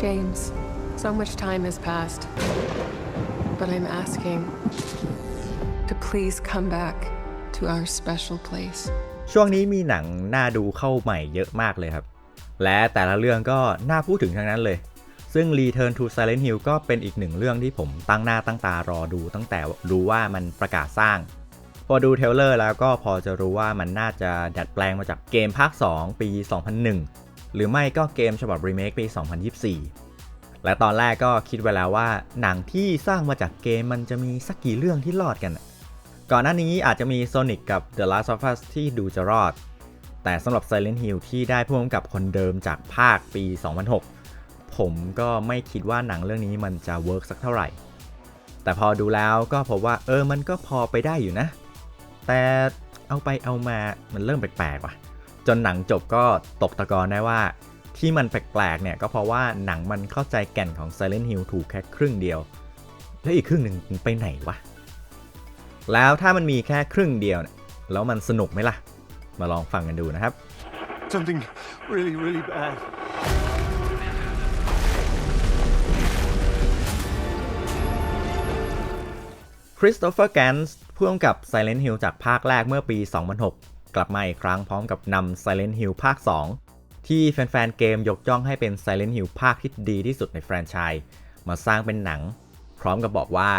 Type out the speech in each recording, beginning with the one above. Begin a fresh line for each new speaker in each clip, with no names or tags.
James, so much time has passed. But I'm asking to please come back to our special place.
ช่วงนี้มีหนังน่าดูเข้าใหม่เยอะมากเลยครับ และแต่ละเรื่องก็น่าพูดถึงทั้งนั้นเลย ซึ่ง Return to Silent Hill ก็เป็นอีกหนึ่งเรื่องที่ผมตั้งหน้าตั้งตารอดูตั้งแต่รู้ว่ามันประกาศสร้าง พอดูเทเลอร์แล้วก็พอจะรู้ว่ามันน่าจะดัดแปลงมาจากเกมภาค 2 ปี 2001 หรือไม่ก็เกมฉบับรีเมคปี 2024 และตอนแรกก็คิดไว้แล้วว่าหนังที่สร้างมาจากเกมมันจะมีสักกี่เรื่องที่รอดกัน ก่อนหน้านี้อาจจะมี Sonic กับ The Last of Us ที่ดูจะรอด แต่สำหรับ Silent Hill ที่ได้พ่วงกับคนเดิมจากภาคปี 2006 ผมก็ไม่คิดว่าหนังเรื่องนี้มันจะเวิร์กสักเท่าไหร่ แต่พอดูแล้วก็พบว่าเออมันก็พอไปได้อยู่นะ แต่เอาไปเอามามันเริ่มแปลกๆว่ะ จนหนังจบก็ตกตะกอนได้ว่า ที่มันแปลกๆเนี่ยก็เพราะว่าหนังมันเข้าใจแก่นของ Silent Hill ถูกแค่ครึ่งเดียว แล้วอีกครึ่งหนึ่งมันไปไหนวะ แล้วถ้ามันมีแค่ครึ่งเดียวเนี่ยแล้วมันสนุกไหมล่ะ มาลองฟังกันดูนะครับ
Something really, really bad.
คริสโตเฟอร์แกนส์ผู้กำกับ Silent Hill จากภาคแรกเมื่อปี 2006 กลับมาอีกครั้งพร้อมกับนำ Silent Hill ภาค 2 ที่แฟนๆเกมยกย่องให้เป็น Silent Hill ภาคที่ดีที่สุดในแฟรนไชส์มาสร้างเป็นหนัง พร้อมกับบอกว่า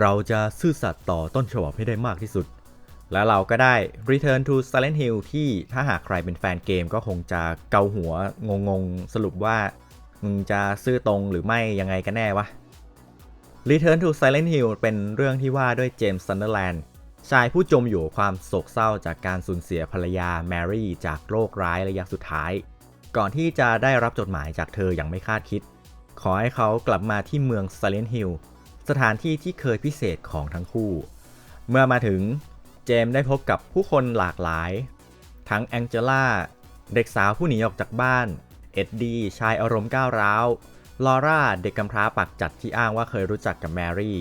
เราจะซื่อสัตย์ต่อต้นฉบับให้ได้มากที่สุด แล้วเราก็ได้ Return to Silent Hill ที่ถ้าหากใครเป็นแฟนเกมก็คงจะเกาหัวงงๆ สรุปว่ามึงจะซื่อตรงหรือไม่ยังไงกันแน่วะ Return to Silent Hill เป็นเรื่องที่ว่าด้วยเจมส์ซันเดอร์แลนด์ ชายผู้จมอยู่ความโศกเศร้าจากการสูญเสียภรรยาแมรี่จากโรคร้ายระยะสุดท้าย ก่อนที่จะได้รับจดหมายจากเธออย่างไม่คาดคิด ขอให้เขากลับมาที่เมือง Silent Hill สถานที่ที่เคยพิเศษของทั้งคู่ เมื่อมาถึงเจมส์ได้พบกับผู้คนหลากหลาย ทั้งแองเจล่าเด็กสาวผู้หนีออกจากบ้าน เอ็ดดี้ชายอารมณ์ก้าวร้าว ลอร่าเด็กกำพร้าปักจัดที่อ้างว่าเคยรู้จักกับแมรี่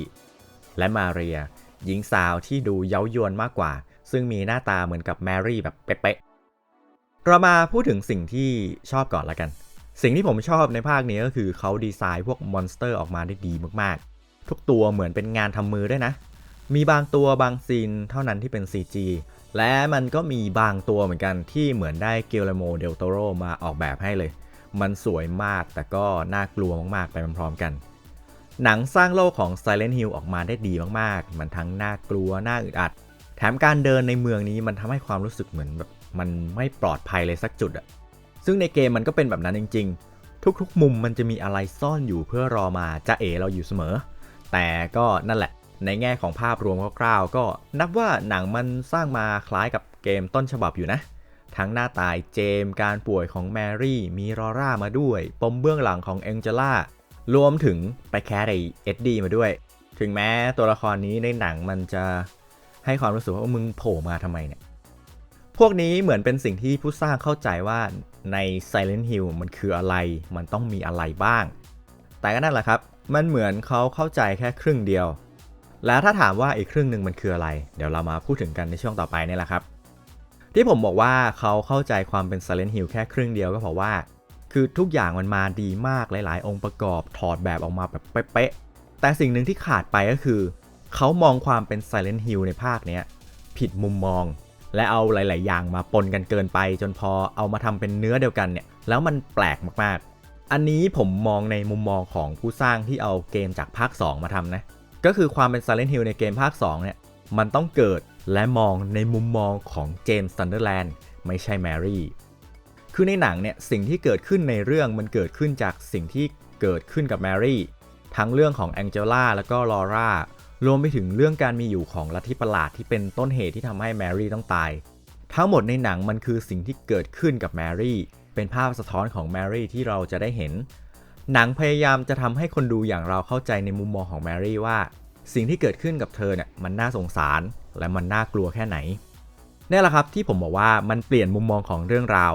และมาเรีย หญิงสาวที่ดูเย้ายวนมากกว่า ซึ่งมีหน้าตาเหมือนกับแมรี่แบบเป๊ะๆเรามาพูดถึงสิ่งที่ชอบก่อนละกัน สิ่งที่ผมชอบในภาคนี้ก็คือเขาดีไซน์พวกมอนสเตอร์ออกมาได้ดีมากๆ ทุกตัวเหมือนเป็นงานทำมือด้วยนะ มีบางตัวบางซีนเท่านั้นที่เป็น CG และมันก็มีบางตัวเหมือนกันที่เหมือนได้เกลโมเดลโตโรมาออกแบบให้เลย มันสวยมากแต่ก็น่ากลัวมากๆไปพร้อมๆกัน หนังสร้างโลกของ Silent Hill ออกมาได้ดีมากๆ มันทั้งน่ากลัว น่าอึดอัด แถมการเดินในเมืองนี้มันทำให้ความรู้สึกเหมือนแบบมันไม่ปลอดภัยเลยสักจุดอะซึ่งในเกมมันก็เป็นแบบนั้นจริง ๆ ทุกๆ มุมมันจะมีอะไรซ่อนอยู่เพื่อรอมาจะเอเราอยู่เสมอ แต่ก็นั่นแหละ ในแง่ของภาพรวมคร่าวๆ ก็นับว่าหนังมันสร้างมาคล้ายกับเกมต้นฉบับอยู่นะ ทั้งหน้าตายเจมส์การป่วยของแมรี่ มีรอร่ามาด้วย ปมเบื้องหลังของแองเจล่า รวมถึงไปแคสไอเอ็ดดี้มาด้วย ถึงแม้ตัวละครนี้ในหนังมันจะให้ความรู้สึกว่ามึงโผล่มาทำไมเนี่ย พวกนี้เหมือนเป็นสิ่งที่ผู้สร้างเข้าใจว่าใน Silent Hill มันคืออะไร มันต้องมีอะไรบ้าง แต่ก็นั่นแหละครับ มันเหมือนเขาเข้าใจแค่ครึ่งเดียว แล้วถ้าถามว่าอีกครึ่งหนึ่งมันคืออะไร เดี๋ยวเรามาพูดถึงกันในช่วงต่อไปนี่แหละครับ ที่ผมบอกว่าเขาเข้าใจความเป็น Silent Hill แค่ครึ่งเดียวก็เพราะว่า คือทุกอย่างมันมาดีมากหลาย ๆ องค์ประกอบถอดแบบออกมาแบบเป๊ะๆแต่สิ่งหนึ่งที่ขาดไปก็คือ เขามองความเป็น Silent Hill ในภาคเนี้ยผิดมุมมอง และเอาหลาย ๆ อย่างมาปนกันเกินไป จนพอเอามาทำเป็นเนื้อเดียวกันเนี่ยแล้วมันแปลกมาก ๆ อันนี้ผมมองในมุมมองของผู้สร้างที่เอาเกมจากภาค 2 มาทำนะก็คือความเป็น Silent Hill ในเกมภาค 2 เนี่ยมันต้องเกิดและมองในมุมมองของเจมส์ซันเดอร์แลนด์ไม่ใช่แมรี่ คือในหนังเนี่ยสิ่งที่เกิดขึ้นในเรื่องมันเกิดขึ้นจากสิ่งที่เกิดขึ้นกับแมรี่ ทั้งเรื่องของแองเจล่าแล้วก็ลอร่ารวมไปถึงเรื่องการมีอยู่ของลัทธิประหลาดที่เป็นต้นเหตุที่ทำให้แมรี่ต้องตาย ทั้งหมดในหนังมันคือสิ่งที่เกิดขึ้นกับแมรี่ เป็นภาพสะท้อนของแมรี่ที่เราจะได้เห็น หนังพยายามจะทำให้คนดูอย่างเราเข้าใจในมุมมองของแมรี่ว่า สิ่งที่เกิดขึ้นกับเธอเนี่ยมันน่าสงสาร และมันน่ากลัวแค่ไหนนี่แหละครับที่ผมบอกว่ามันเปลี่ยนมุมมองของเรื่องราว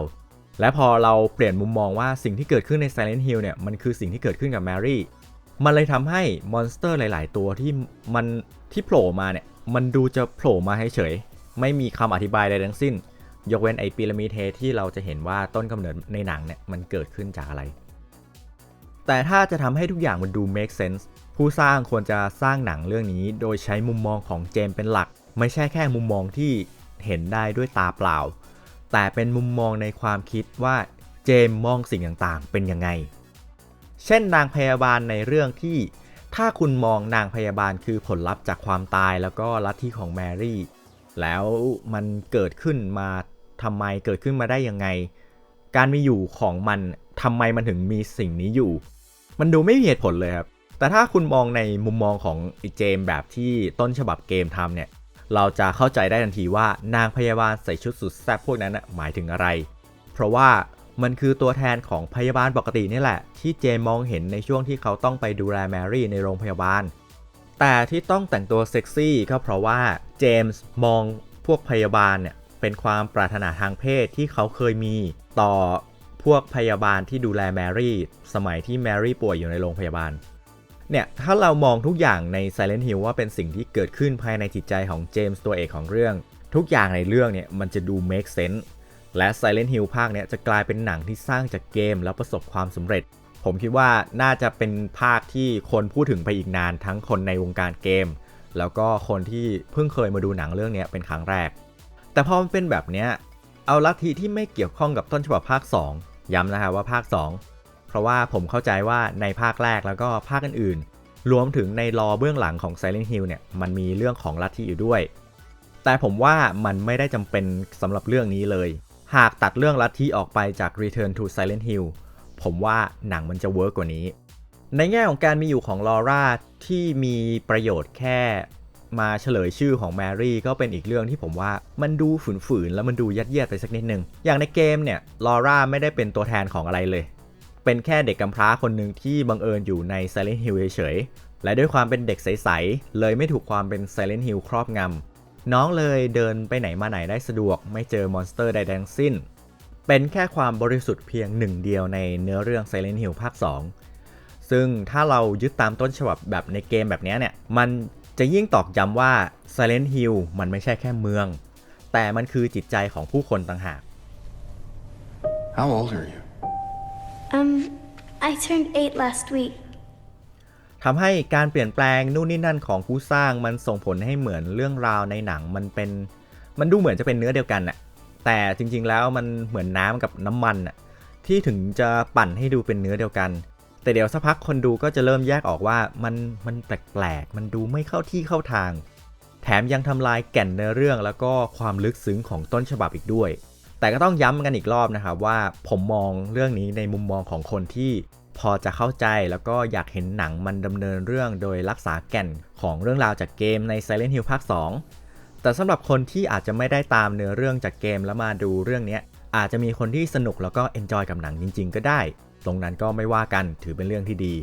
และพอเราเปลี่ยนมุมมองว่าสิ่งที่เกิดขึ้นใน Silent Hill เนี่ยมันคือสิ่งที่เกิดขึ้นกับแมรี่มันเลยทำให้มอนสเตอร์หลาย ๆ ตัวที่มันที่โผล่มาเนี่ยมันดูจะโผล่มาเฉยๆไม่มีคำอธิบายใดทั้งสิ้น ยกเว้นไอพีระมิดเทที่เราจะเห็นว่าต้นกำเนิดในหนังเนี่ยมันเกิดขึ้นจากอะไร แต่ถ้าจะทำให้ทุกอย่างมันดู make sense ผู้สร้างควรจะสร้างหนังเรื่องนี้ โดยใช้มุมมองของเจมเป็นหลัก ไม่ใช่แค่มุมมองที่เห็นได้ด้วยตาเปล่า แต่เป็นมุมมองในความคิดว่าเจมมองสิ่งต่างๆ เป็นยังไง เช่นนางพยาบาลในเรื่องที่ ถ้าคุณมองนางพยาบาลคือผลลัพธ์จากความตายแล้วก็ลัทธิของแมรี่ แล้วมันเกิดขึ้นมาทำไมเกิดขึ้นมาได้ยังไง การมีอยู่ของมันทำไมมันถึงมีสิ่งนี้อยู่ มันดูไม่มีเหตุผลเลยครับแต่ถ้าคุณมองในมุมมองของไอ้เจมแบบที่ต้นฉบับเกมทำเนี่ย เราจะเข้าใจได้ทันทีว่านางพยาบาลใส่ชุดสุดแซ่บพวกนั้นนะหมายถึงอะไร เพราะว่ามันคือตัวแทนของพยาบาลปกตินี่แหละ ที่เจมมองเห็นในช่วงที่เขาต้องไปดูแลแมรี่ในโรงพยาบาล แต่ที่ต้องแต่งตัวเซ็กซี่ก็เพราะว่าเจมส์มองพวกพยาบาลเนี่ยเป็นความปรารถนาทางเพศที่เขาเคยมีต่อพวกพยาบาลที่ดูแลแมรี่ สมัยที่แมรี่ป่วยอยู่ในโรงพยาบาล เนี่ยถ้าเรามองทุกอย่างใน Silent Hill ว่าเป็นสิ่งที่เกิดขึ้นภายในจิตใจของเจมส์ตัวเอกของเรื่อง ทุกอย่างในเรื่องเนี่ยมันจะดู make sense และ Silent Hill ภาคเนี่ยจะกลายเป็นหนังที่สร้างจากเกมแล้วประสบความสำเร็จ ผมคิดว่าน่าจะเป็นภาคที่คนพูดถึงไปอีกนานทั้งคนในวงการเกม แล้วก็คนที่เพิ่งเคยมาดูหนังเรื่องนี้เป็นครั้งแรก แต่พอมันเป็นแบบเนี้ยเอาลัทธิที่ไม่เกี่ยวข้องกับต้นฉบับภาค 2 ย้ำนะครับว่าภาค 2 เพราะว่าผมเข้าใจว่าในภาคแรกแล้วก็ภาคอื่นๆ รวมถึงในรอเบื้องหลังของ Silent Hill เนี่ยมันมีเรื่องของลัทธิอยู่ด้วย แต่ผมว่ามันไม่ได้จำเป็นสำหรับเรื่องนี้เลย หากตัดเรื่องลัทธิออกไปจาก Return to Silent Hill ผมว่าหนังมันจะเวิร์กกว่านี้ ในแง่ของการมีอยู่ของลอร่าที่มีประโยชน์แค่มาเฉลยชื่อของแมรี่ก็เป็นอีกเรื่องที่ผมว่ามันดูฝืนๆ แล้วมันดูยัดเยียดไปสักนิดนึง อย่างในเกมเนี่ยลอร่าไม่ได้เป็นตัวแทนของอะไรเลย เป็นแค่เด็กกำพร้าคนหนึ่งที่บังเอิญอยู่ใน Silent Hill เฉยๆ และด้วยความเป็นเด็กใส ๆ เลยไม่ถูกความเป็น Silent Hill ครอบงำ น้องเลยเดินไปไหนมาไหนได้สะดวก ไม่เจอมอนสเตอร์ใดๆทั้งสิ้น เป็นแค่ความบริสุทธิ์เพียงหนึ่งเดียวในเนื้อเรื่อง Silent Hill ภาค 2 ซึ่งถ้าเรายึดตามต้นฉบับแบบในเกมแบบนี้เนี่ย มันจะยิ่งตอกย้ำว่า Silent Hill มันไม่ใช่แค่เมือง แต่มันคือจิตใจของผู้คนต่างหาก
How old are you?
Um, I turned eight last week.
ทำให้การเปลี่ยนแปลงนู่นนี่นั่นของผู้สร้างมันส่งผลให้เหมือนเรื่องราวในหนังมันเป็นมันดูเหมือนจะเป็นเนื้อเดียวกันน่ะแต่จริงๆแล้วมันเหมือนน้ำกับน้ำมันน่ะที่ถึงจะปั่นให้ดูเป็นเนื้อเดียวกัน แต่เดี๋ยวสักพักคนดูก็จะเริ่มแยกออกว่ามันมันแปลกๆ มันดูไม่เข้าที่เข้าทาง แถมยังทำลายแก่นเนื้อเรื่องแล้วก็ความลึกซึ้งของต้นฉบับอีกด้วย แต่ก็ต้องย้ำกันอีกรอบนะครับว่าผมมองเรื่องนี้ในมุมมองของคนที่พอจะเข้าใจแล้วก็อยากเห็นหนังมันดำเนินเรื่องโดยรักษาแก่นของเรื่องราวจากเกมใน Silent Hill ภาค 2 แต่สำหรับคนที่อาจจะไม่ได้ตามเนื้อเรื่องจากเกมแล้วมาดูเรื่องนี้อาจจะมีคนที่สนุกแล้วก็เอนจอยกับหนังจริง ๆ ก็ได้ ตรงนั้นก็ไม่ว่ากันถือเป็นเรื่องที่ดี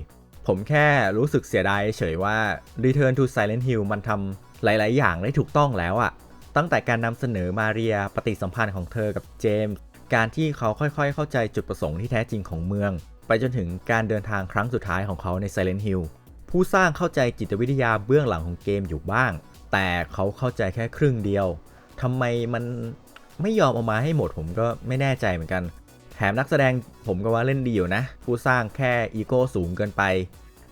ผมแค่รู้สึกเสียดายเฉยว่า Return to Silent Hill มันทำหลาย ๆ อย่างได้ถูกต้องแล้วอะ ตั้งแต่การนำเสนอมาเรียปฏิสัมพันธ์ของเธอกับเจมส์การที่เขาค่อยๆ เข้าใจจุดประสงค์ที่แท้จริงของเมือง ไปจนถึงการเดินทางครั้งสุดท้ายของเขาใน Silent Hill ผู้สร้างเข้าใจจิตวิทยาเบื้องหลังของเกมอยู่บ้าง แต่เขาเข้าใจแค่ครึ่งเดียวทำไมมันไม่ยอมเอามาให้หมดผมก็ไม่แน่ใจเหมือนกัน แถมนักแสดงผมก็ว่าเล่นดีอยู่นะ ผู้สร้างแค่อีโก้สูงเกินไป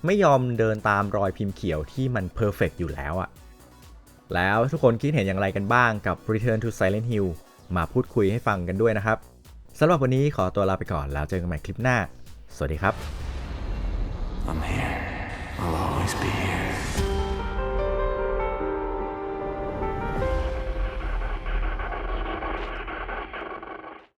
ไม่ยอมเดินตามรอยพิมพ์เขียวที่มันเพอร์เฟกอยู่แล้วอะ แล้วทุกคนคิดเห็นอย่างไรกันบ้างกับ Return to Silent Hill มาพูดคุยให้ฟังกันด้วยนะครับสำหรับวันนี้ขอตัวลาไปก่อนแล้วเจอกันใหม่คลิปหน้า สวัสดีครับ
I'm here. I'll always be here.